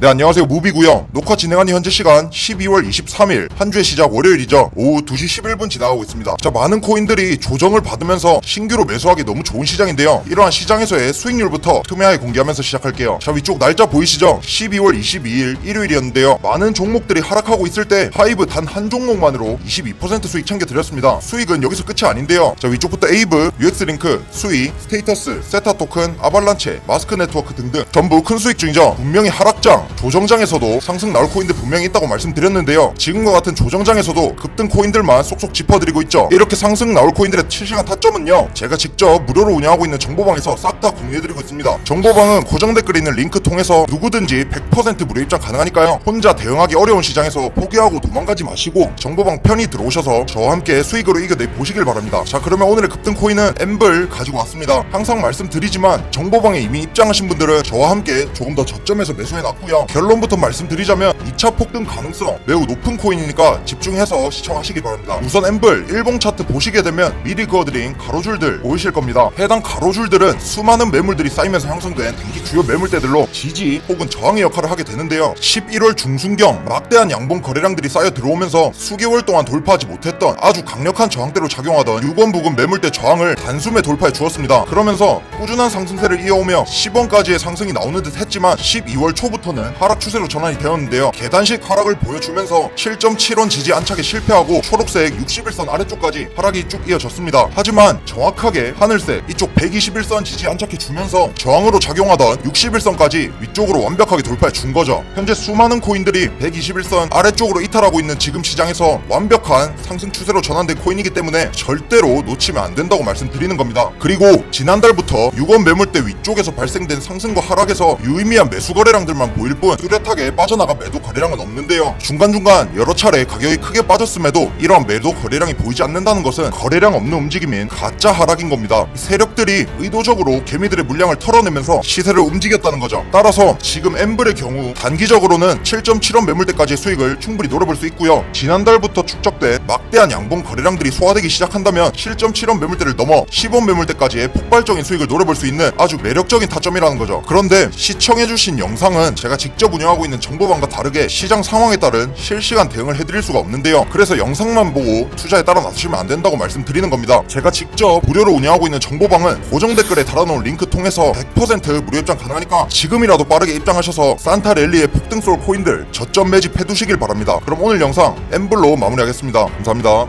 네 안녕하세요. 무비고요. 녹화 진행하는 현재 시간 12월 23일. 한 주의 시작 월요일이죠. 오후 2시 11분 지나가고 있습니다. 자 많은 코인들이 조정을 받으면서 신규로 매수하기 너무 좋은 시장인데요. 이러한 시장에서의 수익률부터 투명하게 공개하면서 시작할게요. 자 위쪽 날짜 보이시죠? 12월 22일 일요일이었는데요. 많은 종목들이 하락하고 있을 때 하이브 단 한 종목만으로 22% 수익 챙겨드렸습니다. 수익은 여기서 끝이 아닌데요. 자 위쪽부터 에이브, UX링크, 수익, 스테이터스, 세타 토큰, 아발란체, 마스크 네트워크 등등 전부 큰 수익 중이죠. 분명히 하락장 조정장에서도 상승 나올 코인들 분명히 있다고 말씀드렸는데요. 지금과 같은 조정장에서도 급등 코인들만 쏙쏙 짚어드리고 있죠. 이렇게 상승 나올 코인들의 실시간 타점은요. 제가 직접 무료로 운영하고 있는 정보방에서 싹 다 공유해드리고 있습니다. 정보방은 고정 댓글에 있는 링크 통해서 누구든지 100% 무료 입장 가능하니까요. 혼자 대응하기 어려운 시장에서 포기하고 도망가지 마시고 정보방 편히 들어오셔서 저와 함께 수익으로 이겨내 보시길 바랍니다. 자 그러면 오늘의 급등 코인은 엠블 가지고 왔습니다. 항상 말씀드리지만 정보방에 이미 입장하신 분들은 저와 함께 조금 더 저점에서 매수해놨고요. 결론부터 말씀드리자면 2차 폭등 가능성 매우 높은 코인이니까 집중해서 시청하시기 바랍니다. 우선 엠블 일봉 차트 보시게 되면 미리 그어드린 가로줄들 보이실 겁니다. 해당 가로줄들은 수많은 매물들이 쌓이면서 형성된 단기 주요 매물대들로 지지 혹은 저항의 역할을 하게 되는데요. 11월 중순경 막대한 양봉 거래량들이 쌓여 들어오면서 수개월 동안 돌파하지 못했던 아주 강력한 저항대로 작용하던 6원 부근 매물대 저항을 단숨에 돌파해 주었습니다. 그러면서 꾸준한 상승세를 이어오며 10원까지의 상승이 나오는 듯 했지만 12월 초부터는 하락 추세로 전환이 되었는데요. 계단식 하락을 보여주면서 7.7원 지지 안착에 실패하고 초록색 61선 아래쪽까지 하락이 쭉 이어졌습니다. 하지만 정확하게 하늘색 이쪽 121선 지지 안착해 주면서 저항으로 작용하던 61선까지 위쪽으로 완벽하게 돌파해 준 거죠. 현재 수많은 코인들이 121선 아래쪽으로 이탈하고 있는 지금 시장에서 완벽한 상승 추세로 전환된 코인이기 때문에 절대로 놓치면 안 된다고 말씀드리는 겁니다. 그리고 지난달부터 6원 매물대 위쪽에서 발생된 상승과 하락에서 유의미한 매수 거래량들만 보일 뿐 뚜렷하게 빠져나가 매도 거래 량은 없는데요. 중간중간 여러 차례 가격이 크게 빠졌음에도 이러한 매도 거래량이 보이지 않는다는 것은 거래량 없는 움직임인 가짜 하락인 겁니다. 세력들이 의도적으로 개미들의 물량을 털어내면서 시세를 움직였다는 거죠. 따라서 지금 엠블의 경우 단기적으로는 7.7원 매물대까지의 수익을 충분히 노려볼 수 있고요. 지난달부터 축적된 막대한 양봉 거래량들이 소화되기 시작한다면 7.7원 매물대를 넘어 10원 매물대까지의 폭발적인 수익을 노려볼 수 있는 아주 매력적인 타점이라는 거죠. 그런데 시청해주신 영상은 제가 직접 운영하고 있는 정보방과 다르게 시장 상황에 따른 실시간 대응을 해드릴 수가 없는데요. 그래서 영상만 보고 투자에 따라 나서시면 안 된다고 말씀드리는 겁니다. 제가 직접 무료로 운영하고 있는 정보방은 고정 댓글에 달아놓은 링크 통해서 100% 무료 입장 가능하니까 지금이라도 빠르게 입장하셔서 산타 랠리의 폭등 쏠 코인들 저점 매집해 두시길 바랍니다. 그럼 오늘 영상 엠블로 마무리하겠습니다. 감사합니다.